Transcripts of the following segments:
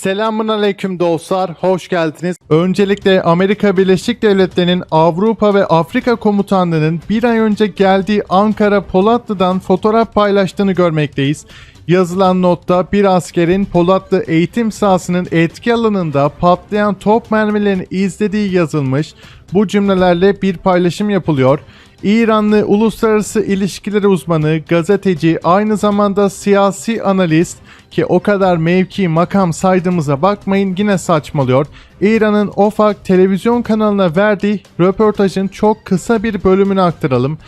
Selamun aleyküm dostlar, hoş geldiniz. Öncelikle Amerika Birleşik Devletleri'nin Avrupa ve Afrika Komutanlığı'nın bir ay önce geldiği Ankara Polatlı'dan fotoğraf paylaştığını görmekteyiz. Yazılan notta bir askerin Polatlı eğitim sahasının etki alanında patlayan top mermilerini izlediği yazılmış. Bu cümlelerle bir paylaşım yapılıyor. İranlı uluslararası ilişkileri uzmanı, gazeteci, aynı zamanda siyasi analist ki o kadar mevki makam saydığımıza bakmayın yine saçmalıyor. İran'ın OFAK televizyon kanalına verdiği röportajın çok kısa bir bölümünü aktaralım.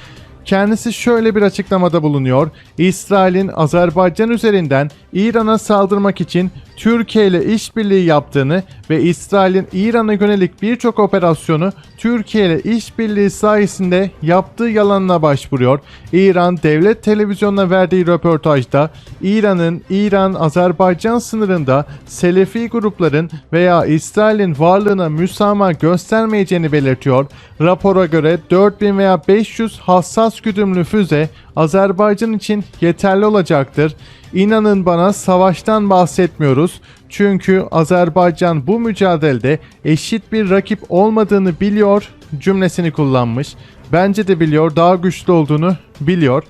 Kendisi şöyle bir açıklamada bulunuyor. İsrail'in Azerbaycan üzerinden İran'a saldırmak için Türkiye ile işbirliği yaptığını ve İsrail'in İran'a yönelik birçok operasyonu Türkiye ile işbirliği sayesinde yaptığı yalanına başvuruyor. İran devlet televizyonuna verdiği röportajda İran'ın İran-Azerbaycan sınırında Selefi grupların veya İsrail'in varlığına müsamaha göstermeyeceğini belirtiyor. Rapora göre 4000 veya 500 hassas güdümlü füze Azerbaycan için yeterli olacaktır. İnanın bana savaştan bahsetmiyoruz. Çünkü Azerbaycan bu mücadelede eşit bir rakip olmadığını biliyor cümlesini kullanmış. Bence de biliyor, daha güçlü olduğunu biliyor.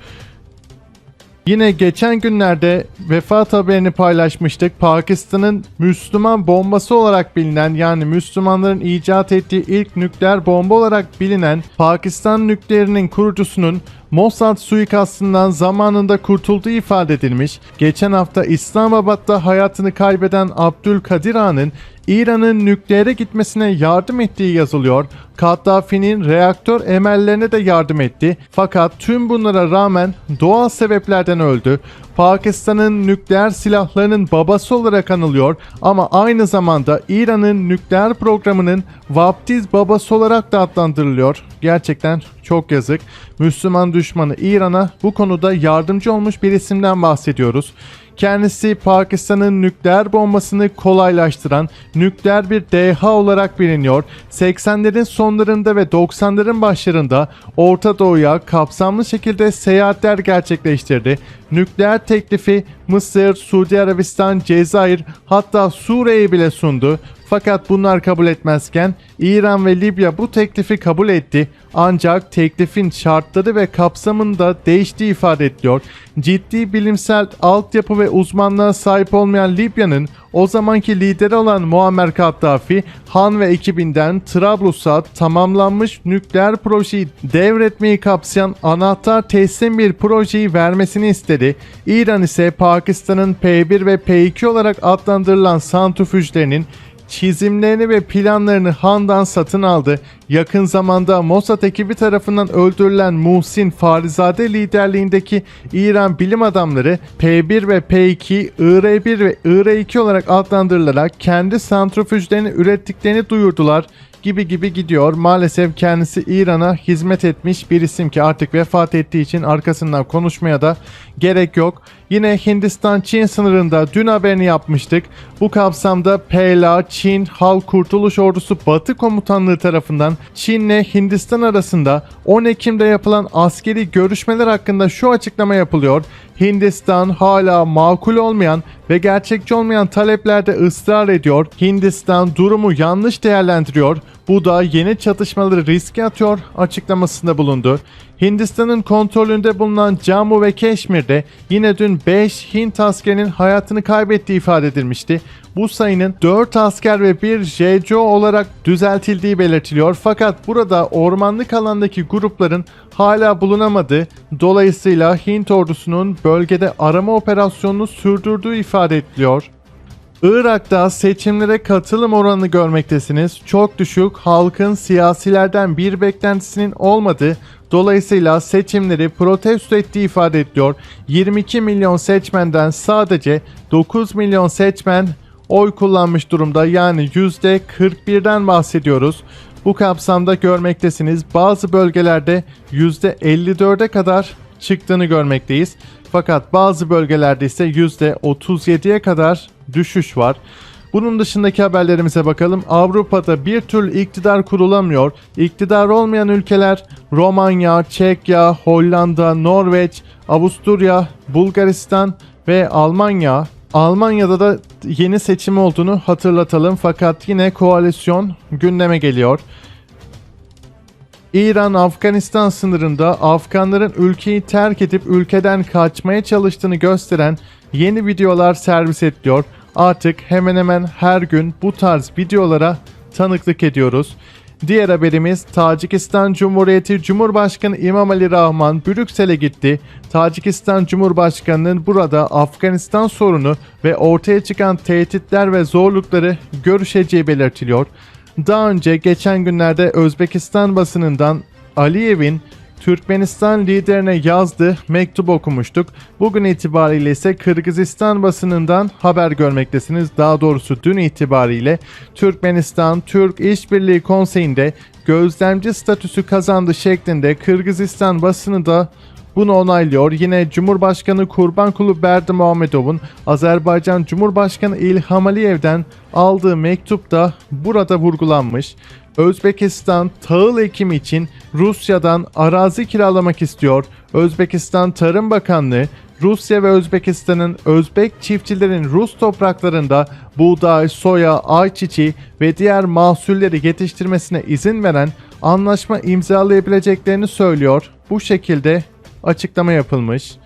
Yine geçen günlerde vefat haberini paylaşmıştık. Pakistan'ın Müslüman bombası olarak bilinen yani Müslümanların icat ettiği ilk nükleer bomba olarak bilinen Pakistan nükleerinin kurucusunun Mossad suikastından zamanında kurtulduğu ifade edilmiş. Geçen hafta İslamabad'da hayatını kaybeden Abdülkadir Han'ın İran'ın nükleere gitmesine yardım ettiği yazılıyor. Kaddafi'nin reaktör emellerine de yardım etti. Fakat tüm bunlara rağmen doğal sebeplerden öldü. Pakistan'ın nükleer silahlarının babası olarak anılıyor ama aynı zamanda İran'ın nükleer programının vaptiz babası olarak da adlandırılıyor. Gerçekten çok yazık. Müslüman düşmanı İran'a bu konuda yardımcı olmuş bir isimden bahsediyoruz. Kendisi Pakistan'ın nükleer bombasını kolaylaştıran nükleer bir deha olarak biliniyor. 80'lerin sonlarında ve 90'ların başlarında Orta Doğu'ya kapsamlı şekilde seyahatler gerçekleştirdi. Nükleer teklifi Mısır, Suudi Arabistan, Cezayir hatta Suriye'yi bile sundu. Fakat bunlar kabul etmezken İran ve Libya bu teklifi kabul etti. Ancak teklifin şartları ve kapsamında değiştiği ifade ediliyor. Ciddi bilimsel altyapı ve uzmanlığa sahip olmayan Libya'nın o zamanki lideri olan Muammer Kaddafi, Han ve ekibinden Trablus'a tamamlanmış nükleer projeyi devretmeyi kapsayan anahtar teslim bir projeyi vermesini istedi. İran ise Pakistan'ın P1 ve P2 olarak adlandırılan santrifüjlerinin çizimlerini ve planlarını Han'dan satın aldı. Yakın zamanda Mossad ekibi tarafından öldürülen Muhsin Farizade liderliğindeki İran bilim adamları P1 ve P2, IR1 ve IR2 olarak adlandırılarak kendi santrifüjlerini ürettiklerini duyurdular gibi gibi gidiyor. Maalesef kendisi İran'a hizmet etmiş bir isim ki artık vefat ettiği için arkasından konuşmaya da gerek yok. Yine Hindistan-Çin sınırında dün haberini yapmıştık. Bu kapsamda PLA, Çin Halk Kurtuluş Ordusu Batı Komutanlığı tarafından Çin ile Hindistan arasında 10 Ekim'de yapılan askeri görüşmeler hakkında şu açıklama yapılıyor. Hindistan hala makul olmayan ve gerçekçi olmayan taleplerde ısrar ediyor. Hindistan durumu yanlış değerlendiriyor. Bu da yeni çatışmaları riske atıyor açıklamasında bulundu. Hindistan'ın kontrolünde bulunan Jammu ve Keşmir'de yine dün 5 Hint askerinin hayatını kaybettiği ifade edilmişti. Bu sayının 4 asker ve 1 JCO olarak düzeltildiği belirtiliyor. Fakat burada ormanlık alandaki grupların hala bulunamadığı dolayısıyla Hint ordusunun bölgede arama operasyonunu sürdürdüğü ifade ediliyor. Irak'ta seçimlere katılım oranını görmektesiniz. Çok düşük, halkın siyasilerden bir beklentisinin olmadığı, dolayısıyla seçimleri protesto ettiği ifade ediliyor. 22 milyon seçmenden sadece 9 milyon seçmen oy kullanmış durumda. Yani %41'den bahsediyoruz. Bu kapsamda görmektesiniz. Bazı bölgelerde %54'e kadar çıktığını görmekteyiz. Fakat bazı bölgelerde ise %37'ye kadar düşüş var. Bunun dışındaki haberlerimize bakalım. Avrupa'da bir türlü iktidar kurulamıyor. İktidar olmayan ülkeler Romanya, Çekya, Hollanda, Norveç, Avusturya, Bulgaristan ve Almanya. Almanya'da da yeni seçim olduğunu hatırlatalım fakat yine koalisyon gündeme geliyor. İran-Afganistan sınırında Afganların ülkeyi terk edip ülkeden kaçmaya çalıştığını gösteren yeni videolar servis ediliyor. Artık hemen hemen her gün bu tarz videolara tanıklık ediyoruz. Diğer haberimiz Tacikistan Cumhuriyeti Cumhurbaşkanı İmamali Rahman Brüksel'e gitti. Tacikistan Cumhurbaşkanı'nın burada Afganistan sorunu ve ortaya çıkan tehditler ve zorlukları görüşeceği belirtiliyor. Daha önce geçen günlerde Özbekistan basınından Aliyev'in Türkmenistan liderine yazdığı mektup okumuştuk. Bugün itibariyle ise Kırgızistan basınından haber görmektesiniz. Daha doğrusu dün itibariyle Türkmenistan Türk İşbirliği Konseyi'nde gözlemci statüsü kazandı şeklinde Kırgızistan basını da bunu onaylıyor. Yine Cumhurbaşkanı Kurbankulu Berdi Azerbaycan Cumhurbaşkanı İlham Aliyev'den aldığı mektupta burada vurgulanmış. Özbekistan tahıl ekimi için Rusya'dan arazi kiralamak istiyor. Özbekistan Tarım Bakanlığı Rusya ve Özbekistan'ın Özbek çiftçilerin Rus topraklarında buğday, soya, ayçiçeği ve diğer mahsulleri yetiştirmesine izin veren anlaşma imzalayabileceklerini söylüyor. Bu şekilde açıklama yapılmış.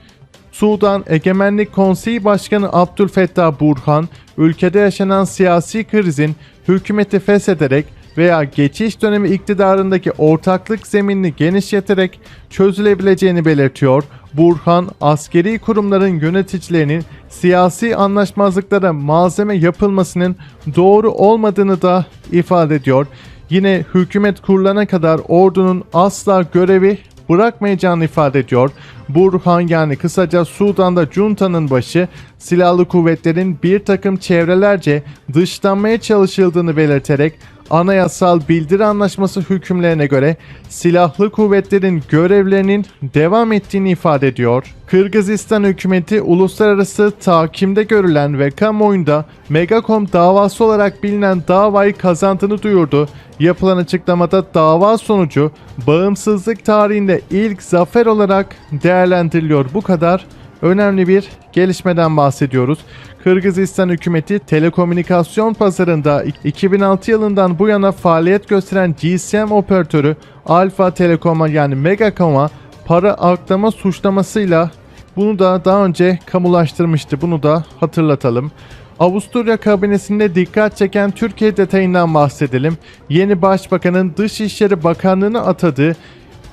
Sudan Egemenlik Konseyi Başkanı Abdülfettah Burhan, ülkede yaşanan siyasi krizin hükümeti feshederek veya geçiş dönemi iktidarındaki ortaklık zeminini genişleterek çözülebileceğini belirtiyor. Burhan, askeri kurumların yöneticilerinin siyasi anlaşmazlıklara malzeme yapılmasının doğru olmadığını da ifade ediyor. Yine hükümet kurulana kadar ordunun asla görevi bırakmayacağını ifade ediyor. Burhan yani kısaca Sudan'da Junta'nın başı silahlı kuvvetlerin bir takım çevrelerce dışlanmaya çalışıldığını belirterek anayasal bildiri anlaşması hükümlerine göre silahlı kuvvetlerin görevlerinin devam ettiğini ifade ediyor. Kırgızistan hükümeti uluslararası takimde görülen ve kamuoyunda Megacom davası olarak bilinen davayı kazandığını duyurdu. Yapılan açıklamada dava sonucu bağımsızlık tarihinde ilk zafer olarak değerlendiriliyor. Bu kadar önemli bir gelişmeden bahsediyoruz. Kırgızistan hükümeti telekomünikasyon pazarında 2006 yılından bu yana faaliyet gösteren GSM operatörü Alfa Telekom'a yani Megacom'a para aklama suçlamasıyla bunu da daha önce kamulaştırmıştı. Bunu da hatırlatalım. Avusturya kabinesinde dikkat çeken Türkiye detayından bahsedelim. Yeni başbakanın Dışişleri Bakanlığı'na atadığı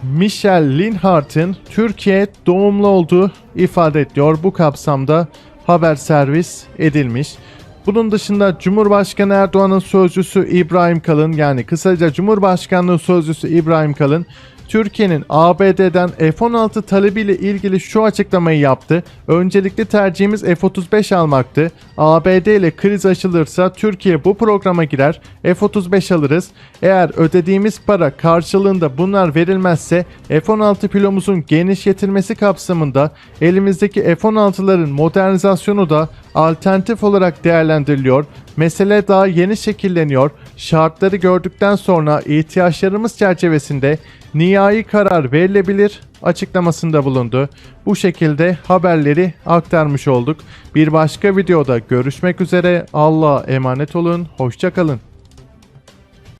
Michel Linhart'ın Türkiye doğumlu olduğu ifade ediliyor. Bu kapsamda haber servis edilmiş. Bunun dışında Cumhurbaşkanı Erdoğan'ın sözcüsü İbrahim Kalın yani kısaca Cumhurbaşkanlığı sözcüsü İbrahim Kalın Türkiye'nin ABD'den F-16 talebiyle ilgili şu açıklamayı yaptı. Öncelikli tercihimiz F-35 almaktı. ABD ile kriz aşılırsa Türkiye bu programa girer. F-35 alırız. Eğer ödediğimiz para karşılığında bunlar verilmezse F-16 pilomuzun genişletilmesi kapsamında elimizdeki F-16'ların modernizasyonu da alternatif olarak değerlendiriliyor. Mesele daha yeni şekilleniyor. Şartları gördükten sonra ihtiyaçlarımız çerçevesinde nihai karar verilebilir açıklamasında bulundu. Bu şekilde haberleri aktarmış olduk. Bir başka videoda görüşmek üzere. Allah'a emanet olun. Hoşçakalın.